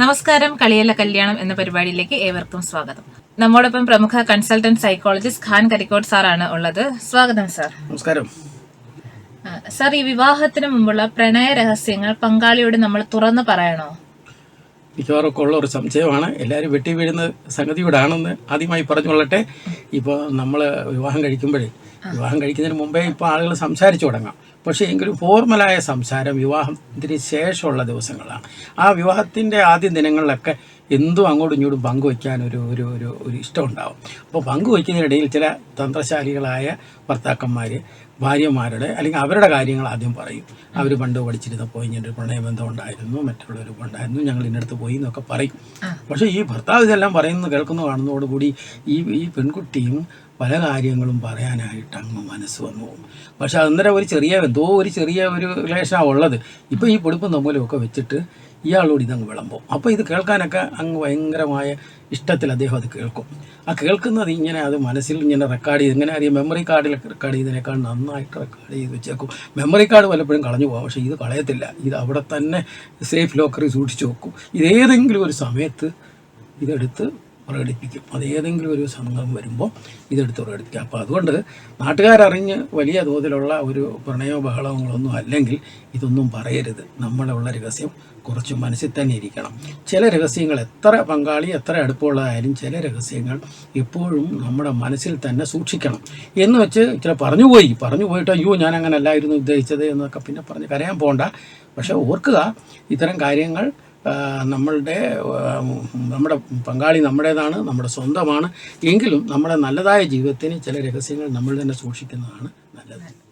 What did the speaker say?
നമസ്കാരം കളിയല്ല കല്യാണം എന്ന പരിപാടിയിലേക്ക് ഏവർക്കും സ്വാഗതം. നമ്മോടൊപ്പം പ്രമുഖ കൺസൾട്ടന്റ് സൈക്കോളജിസ്റ്റ് ഖാൻ കരിക്കോട് സാറാണ് ഉള്ളത്. സ്വാഗതം സാർ. നമസ്കാരം. സാർ ഈ വിവാഹത്തിന് മുമ്പുള്ള പ്രണയ രഹസ്യങ്ങൾ പങ്കാളിയോട് നമ്മൾ തുറന്നു പറയണോ? മിക്കവാറൊക്കെ ഉള്ള ഒരു സംശയമാണ്. എല്ലാവരും വെട്ടി വീഴുന്ന സംഗതിയോടാണെന്ന് ആദ്യമായി പറഞ്ഞുകൊള്ളട്ടെ. ഇപ്പോൾ നമ്മൾ വിവാഹം കഴിക്കുമ്പോഴേ വിവാഹം കഴിക്കുന്നതിന് മുമ്പേ ഇപ്പോൾ ആളുകൾ സംസാരിച്ചു തുടങ്ങാം. പക്ഷേ എങ്കിലും ഫോർമലായ സംസാരം വിവാഹത്തിന് ശേഷമുള്ള ദിവസങ്ങളാണ്. ആ വിവാഹത്തിന്റെ ആദ്യ ദിനങ്ങളിലൊക്കെ എന്തും അങ്ങോട്ടും ഇങ്ങോട്ടും പങ്കുവയ്ക്കാൻ ഒരു ഒരു ഒരു ഒരു ഇഷ്ടമുണ്ടാവും. അപ്പോൾ പങ്കുവയ്ക്കുന്നതിനിടയിൽ ചില തന്ത്രശാലികളായ ഭർത്താക്കന്മാർ ഭാര്യമാരുടെ അല്ലെങ്കിൽ അവരുടെ കാര്യങ്ങൾ ആദ്യം പറയും. അവർ പണ്ട് പഠിച്ചിരുന്നപ്പോൾ ഇങ്ങനെ ഒരു പ്രണയബന്ധം ഉണ്ടായിരുന്നു മറ്റുള്ളവർ ഉണ്ടായിരുന്നു ഞങ്ങൾ ഇന്നടുത്ത് പോയി എന്നൊക്കെ പറയും. പക്ഷേ ഈ ഭർത്താവ് ഇതെല്ലാം പറയുന്നു കേൾക്കുന്നു കാണുന്നതോടുകൂടി ഈ ഈ പെൺകുട്ടിയും പല കാര്യങ്ങളും പറയാനായിട്ട് അങ്ങ് മനസ്സ് വന്നു പോകും. പക്ഷെ അന്നേരം ഒരു ചെറിയ എന്തോ ഒരു ചെറിയ ഒരു റിലേഷനാണ് ഉള്ളത്. ഇപ്പോൾ ഈ പൊടിപ്പും തമ്മിലും ഒക്കെ വെച്ചിട്ട് ഇയാളോട് ഇതങ്ങ് വിളമ്പും. അപ്പോൾ ഇത് കേൾക്കാനൊക്കെ അങ്ങ് ഭയങ്കരമായ ഇഷ്ടത്തിൽ അദ്ദേഹം അത് കേൾക്കും. ആ കേൾക്കുന്നത് ഇങ്ങനെ അത് മനസ്സിൽ ഇങ്ങനെ റെക്കോർഡ് ചെയ്ത് ഇങ്ങനെ അറിയാം മെമ്മറി കാർഡിലൊക്കെ റെക്കോർഡ് ചെയ്തതിനേക്കാൾ നന്നായിട്ട് റെക്കോർഡ് ചെയ്ത് വെച്ചേക്കും. മെമ്മറി കാർഡ് പലപ്പോഴും കളഞ്ഞു പോകാം. പക്ഷേ ഇത് കളയത്തില്ല. ഇത് അവിടെ തന്നെ സേഫ് ലോക്കറിൽ സൂക്ഷിച്ചു വെക്കും. ഇതേതെങ്കിലും ഒരു സമയത്ത് ഇതെടുത്ത് പ്രകടിപ്പിക്കും. അത് ഏതെങ്കിലും ഒരു സംഘം വരുമ്പോൾ ഇതെടുത്ത് പ്രകടിപ്പിക്കും. അപ്പോൾ അതുകൊണ്ട് നാട്ടുകാരറിഞ്ഞ് വലിയ തോതിലുള്ള ഒരു പ്രണയോ ബഹളങ്ങളൊന്നും അല്ലെങ്കിൽ ഇതൊന്നും പറയരുത്. നമ്മളുള്ള രഹസ്യം കുറച്ച് മനസ്സിൽ തന്നെ ഇരിക്കണം. ചില രഹസ്യങ്ങൾ എത്ര പങ്കാളി എത്ര അടുപ്പമുള്ളതായാലും ചില രഹസ്യങ്ങൾ എപ്പോഴും നമ്മുടെ മനസ്സിൽ തന്നെ സൂക്ഷിക്കണം. എന്ന് വെച്ച് ചില പറഞ്ഞു പോയി. പറഞ്ഞു പോയിട്ട് അയ്യോ ഞാൻ അങ്ങനെ അല്ലായിരുന്നു ഉദ്ദേശിച്ചത് എന്നൊക്കെ പിന്നെ പറഞ്ഞ് കരയാൻ പോകണ്ട പക്ഷേ ഓർക്കുക ഇത്തരം കാര്യങ്ങൾ നമ്മളുടെ നമ്മുടെ പങ്കാളി നമ്മുടേതാണ് നമ്മുടെ സ്വന്തമാണ്. എങ്കിലും നമ്മുടെ നല്ലതായ ജീവിതത്തിന് ചില രഹസ്യങ്ങൾ നമ്മൾ തന്നെ സൂക്ഷിക്കുന്നതാണ് നല്ലത്.